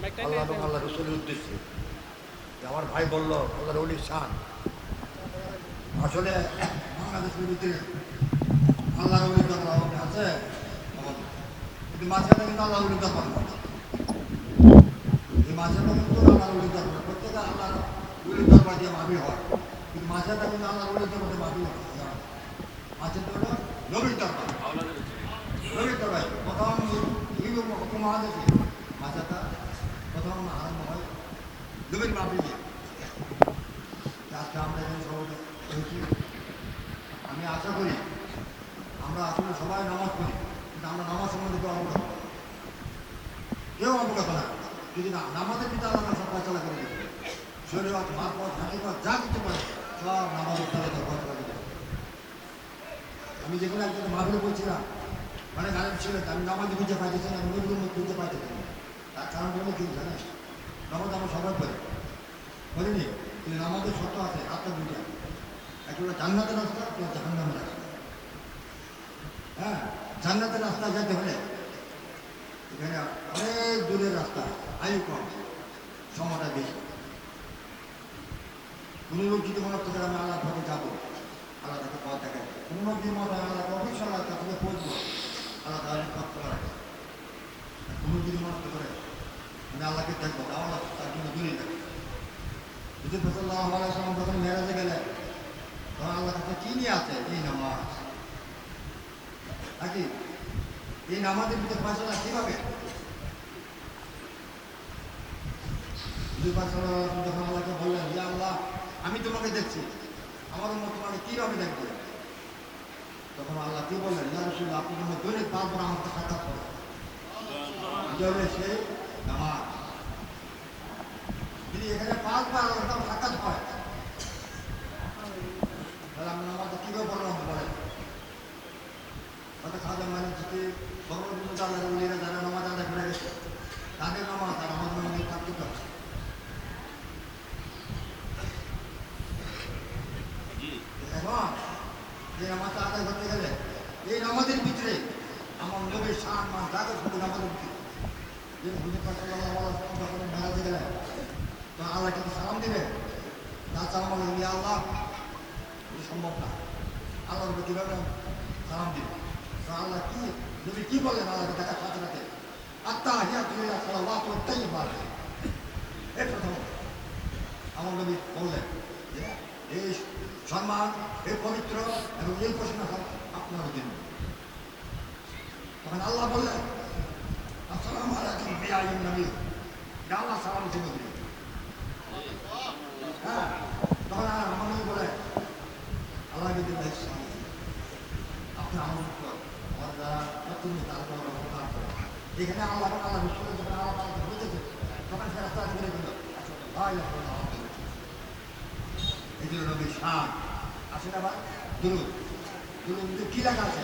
আল্লাহ এবং আল্লাহ রসুলের উদ্দেশ্যে। আমার ভাই বলল, আল্লাহর অলির শান। আসলে বাংলাদেশের ভিতরে আল্লাহর অলির দরবার আছে কিন্তু মাঝখানে কিন্তু আল্লাহ অলির দরবার এই মাঝখানে কিন্তু আল্লাহর অলির দরবার। প্রত্যেকে আল্লাহর অলির দরবার দিয়ে মাফি হয়। কিন্তু মাঝখানে কিন্তু আল্লাহর অলির দরবার মাফি হয়। মাঝখানে হলো নবীর দরবার। নবীর দরবার। প্রথম হিন্দু উপমহাদেশে মাঝাটা আমরা আমি আশা করি সবাই নামাজ পড়ি কিন্তু আমরা নামাজ কেউ না আল্লাহ সব করে শরীর হাঁটিপথ যা পারে করে আমি যেগুলো একজন মাহবিলে বলছিলাম মানে গাড়ি ছিল আমি নামাজে খুঁজে পাইতেছি না নদীগুলো খুঁজে পাইতেছি তার কারণ হলো কি জানিস নামাজ আমরা সবাই পড়ি বলিনি। কিন্তু নামাজের সত্য আছে, আত্মা দুইটা। একটা জান্নাতের রাস্তা একটা জাহান্নামের রাস্তা। হ্যাঁ জান্নাতের রাস্তা যেতে হলে এখানে অনেক দূরের রাস্তা, আয়ু কম, সময়টা বেশি। কোনো লোক যদি মনে করতে আমি আল্লাহ পথে যাব, আল্লাহ তাকে পথ দেখায়। কোনো লোক মনে হয় আল্লাহকে অবশ্যই আল্লাহ তাকে পৌঁছবো আল্লাহ তাহলে পথ খোলা রাখে আর কোনো যদি মনে করতে পারে আমি আল্লাহকে দেখব তাও আল্লাহ তার জন্য দূরে থাকে যদি ফসল্লাহ আলাইসালাম যখন মেরাজে গেলে তখন আল্লাহ কাছে কি নিয়ে আছে এই নামাজ। নাকি? এই নামাজের ভিতরে ফয়সলা কীভাবে? যখন আল্লাহকে বললেন যে আল্লাহ, আমি তোমাকে দেখছি। আমার মতো তোমাকে কীভাবে দেখবে? তখন আল্লাহ কি বললেন? ইয়া রসুল্লাহ আপনি যখন দৈনিক পাঁচবার আমাকে সাক্ষাৎ করেন হলো সেই নামাজ। যদি এখানে পাঁচবার আল্লাহ সাক্ষাৎ হয় তাহলে আমি নামাজটা কীভাবে বললাম বলেন? হয়তো খাজা মানে যদি সর্বনিম্ন আল্লাহ উলিরা যারা নামাজ আদায় করে গেছে তাদের নামাজ আর আমাদের নামাজের পার্থক্য আছে এখন এই নামাজটা আদায় করতে গেলে এই নামাজের ভিতরে আমার নবীর শান মান জাগত হবে নামাজের ভিতরে। যে হুজুর ওয়াসাল্লাম যখন মেরাজে গেলেন তো আল্লাহ কিন্তু সালাম দিবে? না সালাম আল্লাহ এটা সম্ভব না আল্লাহ রবে কীভাবে সালাম দিবে তো আল্লাহ কি নবী কি বললেন আল্লাহকে দেখার সাথে সাথে আত্মা হিয়া তুই সালাওয়াত ওয়া তাইয়্যিবাত এই প্রথম আমার নবী বললেন যে এই সম্মান এই পবিত্র এবং এই প্রশংসা আপনার জন্য তখন আল্লাহ বললেন আসসালামু আলাইকুম আইয়ুহান নবী আল্লাহ সালাম হ্যাঁ তখন আর আমার নবী বলে আল্লাহ যদি ভাই আপনি আমার উপর আমার দ্বারা তুমি তারপর অবতার করো এখানে আল্লাহ আল্লাহ রসুলের যখন আল্লাহ তাআলা বুঝেছে তখন সে রাস্তা ছেড়ে দিল এই জন্য নবী শান আসেন আবার দুরুদ দুরুদ কি লেখা আছে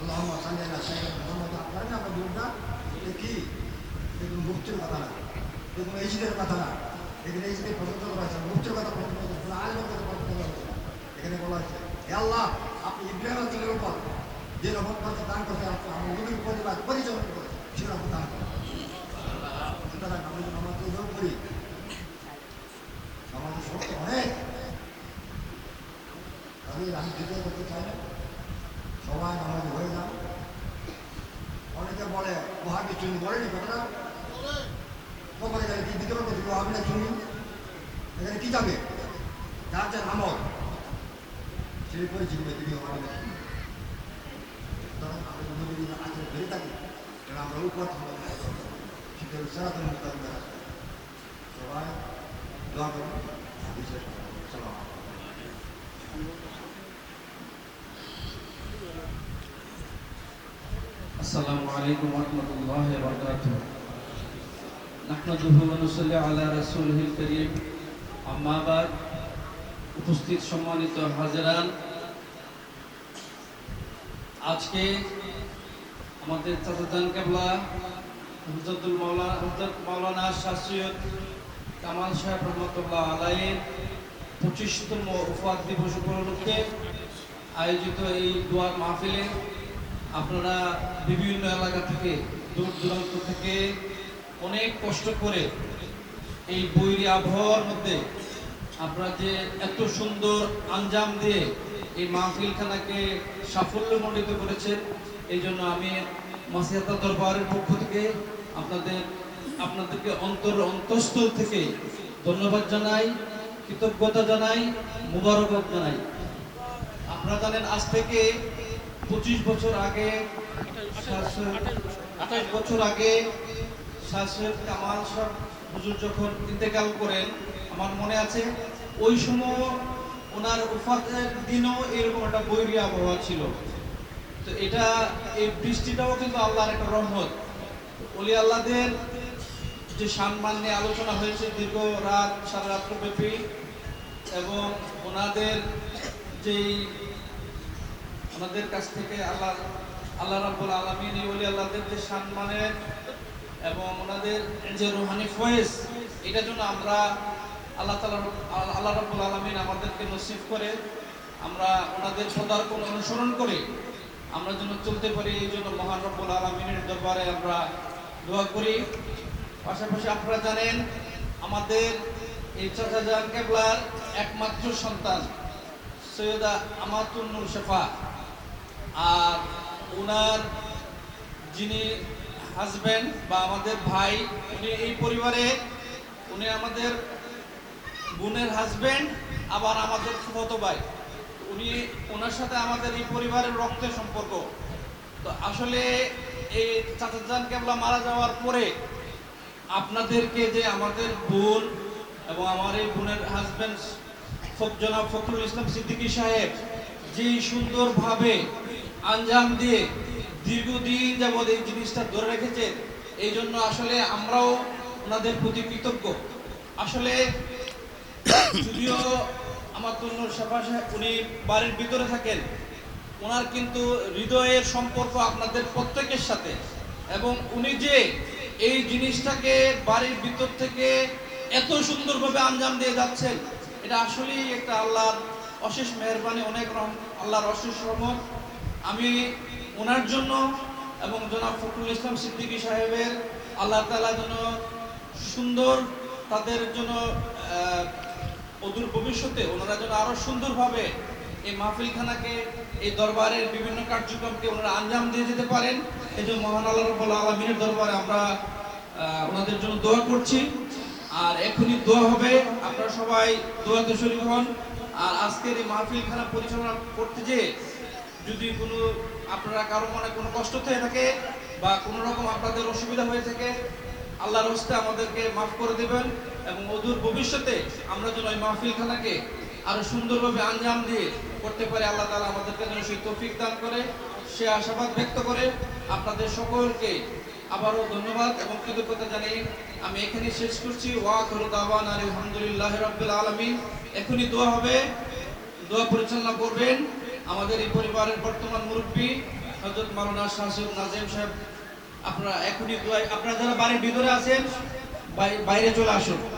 আল্লাহ সাল্লাহ সাইয়েদ মোহাম্মদ করেন আমরা দুরুদটা কি এগুলো মুক্তির কথা না এগুলো ইসিদের কথা না এখানে ইসিদের করা মুক্তির কথা প্রসঙ্গ করা হয়েছে কথা করা এখানে বলা হয়েছে আল্লাহ, আপনি ইব্রাহিম আলচলের উপর যে রকম করতে দান করতে আপনি আমার নবীর পরিবার পরিচালনা করে সেরকম দান করে সুতরাং আমরা করি আমাদের শক্তি অনেক। আমি দ্বিতীয় করতে চাই না। সবাই আমাদের হয়ে যান। অনেকে বলে ওহাবি চুনি বলেনি কথাটা? এখানে কি দিতে পারবে ওহাবি না চুনি। এখানে কি যাবে? যার যার আমল 일본의 지금 애들이 영화를 만든 너는 아무리 우리들이 아주 그랬다고 내가 아무리 올것 같은 건 알고 기대를 살아가는 것 같은 거라 저와의 너하고 아버지를 사랑하고 السلام عليكم ورحمة الله وبركاته نحمده ونصلي على رسوله الكريم أما بعد উপস্থিত সম্মানিত হাজারান, আজকে আমাদের চাচাদান কেবলা, হুজরতুল মাওলানা হুজরত মাওলানা শাসিয়ত কামাল সাহেব রহমতুল্লাহ আলাইয়ের পঁচিশতম উফাত দিবস উপলক্ষে আয়োজিত এই দোয়ার মাহফিলে আপনারা বিভিন্ন এলাকা থেকে, দূর দূরান্ত থেকে অনেক কষ্ট করে এই বৈরী আবহাওয়ার মধ্যে আপনারা যে এত সুন্দর আঞ্জাম দিয়ে এই মাহফিলখানাকে সাফল্যমণ্ডিত করেছেন, এই জন্য আমি মাসিহাতা দরবারের পক্ষ থেকে আপনাদের, আপনাদেরকে অন্তর অন্তঃস্থল থেকে ধন্যবাদ জানাই, কৃতজ্ঞতা জানাই, মুবারকবাদ জানাই। আপনারা জানেন, আজ থেকে পঁচিশ বছর আগে আঠাশ বছর আগে শাসের কামাল সাহেব হুজুর যখন ইন্তেকাল করেন আমার মনে আছে, ওই সময় ওনার উফাতের দিনও এরকম একটা বৈরী আবহাওয়া ছিল। তো এটা, এই বৃষ্টিটাও কিন্তু আল্লাহর একটা রহমত। অলি আল্লাহদের যে সম্মান নিয়ে আলোচনা হয়েছে দীর্ঘ রাত, সারা রাত্রব্যাপী এবং ওনাদের যেই, ওনাদের কাছ থেকে আল্লাহ আল্লাহ রাব্বুল আলামিন ওলি আল্লাহদের যে সম্মানের এবং ওনাদের যে রুহানি ফয়েজ এটার জন্য আমরা আল্লাহ তাআলা আল্লাহ রাব্বুল আলামিন আমাদেরকে নসিব করে আমরা ওনাদের পদার্পণ অনুসরণ করে আমরা যেন চলতে পারি, এই জন্য মহান রব্বুল আলমিনের দরবারে আমরা দোয়া করি। পাশাপাশি আপনারা জানেন, আমাদের এই চাচা জান কেবলার একমাত্র সন্তান সৈয়দা আমাতুল নূর শেফা। আর ওনার যিনি হাজবেন্ড বা আমাদের ভাই, উনি এই পরিবারে, উনি আমাদের বোনের হাজবেন্ড আবার আমাদের ফুফাতো ভাই। উনি ওনার সাথে আমাদের এই পরিবারের রক্তের সম্পর্ক। তো আসলে এই চাচাজান কেবলা মারা যাওয়ার পরে আপনাদেরকে যে আমাদের বোন এবং আমার এই বোনের হাজবেন্ড জনাব ফখরুল ইসলাম সিদ্দিকী সাহেব যে সুন্দরভাবে আঞ্জাম দিয়ে দীর্ঘদিন যাবৎ এই জিনিসটা ধরে রেখেছেন, এই জন্য আসলে আমরাও ওনাদের প্রতি কৃতজ্ঞ। আসলে যদিও আমার তন্নুর সাফা সাহেব উনি বাড়ির ভিতরে থাকেন, ওনার কিন্তু হৃদয়ের সম্পর্ক আপনাদের প্রত্যেকের সাথে। এবং উনি যে এই জিনিসটাকে বাড়ির ভিতর থেকে এত সুন্দরভাবে আঞ্জাম দিয়ে যাচ্ছেন, এটা আসলেই একটা আল্লাহর অশেষ মেহরবানি, অনেক রহম, আল্লাহর অশেষ রহমত। আমি ওনার জন্য এবং জনাব ফখরুল ইসলাম সিদ্দিকী সাহেবের আল্লাহ তালা যেন সুন্দর তাদের জন্য অদূর ভবিষ্যতে ওনারা যেন আরও সুন্দরভাবে এই মাহফিলখানাকে, এই দরবারের বিভিন্ন কার্যক্রমকে ওনারা আঞ্জাম দিয়ে যেতে পারেন। এই জন্য মহান আলমিনের দরবারে আমরা ওনাদের জন্য দোয়া করছি। আর এখনই দোয়া হবে। আপনারা সবাই দোয়াতে শরীর হন। আর আজকের এই মাহফিলখানা পরিচালনা করতে যে যদি কোনো, আপনারা কারও মনে কোনো কষ্ট থেকে থাকে বা কোনো রকম আপনাদের অসুবিধা হয়ে থাকে, আল্লাহর হস্তে আমাদেরকে মাফ করে দেবেন। এবং অদূর ভবিষ্যতে আমরা যেন ওই মাহফিল খানাকে আরও সুন্দরভাবে আঞ্জাম দিয়ে করতে পারি, আল্লাহ তালা আমাদেরকে যেন সেই তৌফিক দান করে। সে আশাবাদ ব্যক্ত করে। আপনাদের সকলকে আবারও ধন্যবাদ এবং কৃতজ্ঞতা জানিয়ে আমি এখানে শেষ করছি। ওয়া করু দাওয়ান আলহামদুলিল্লাহ রাব্বিল আলামিন। এখনই দোয়া হবে। দোয়া পরিচালনা করবেন আমাদের এই পরিবারের বর্তমান মুরব্বী হজরত মাওলানা শাসুদ নাজিম সাহেব। আপনারা এখনই দোয়া আপনারা যারা বাড়ির ভিতরে আছেন, বাই- বাইরে চলে আসুন।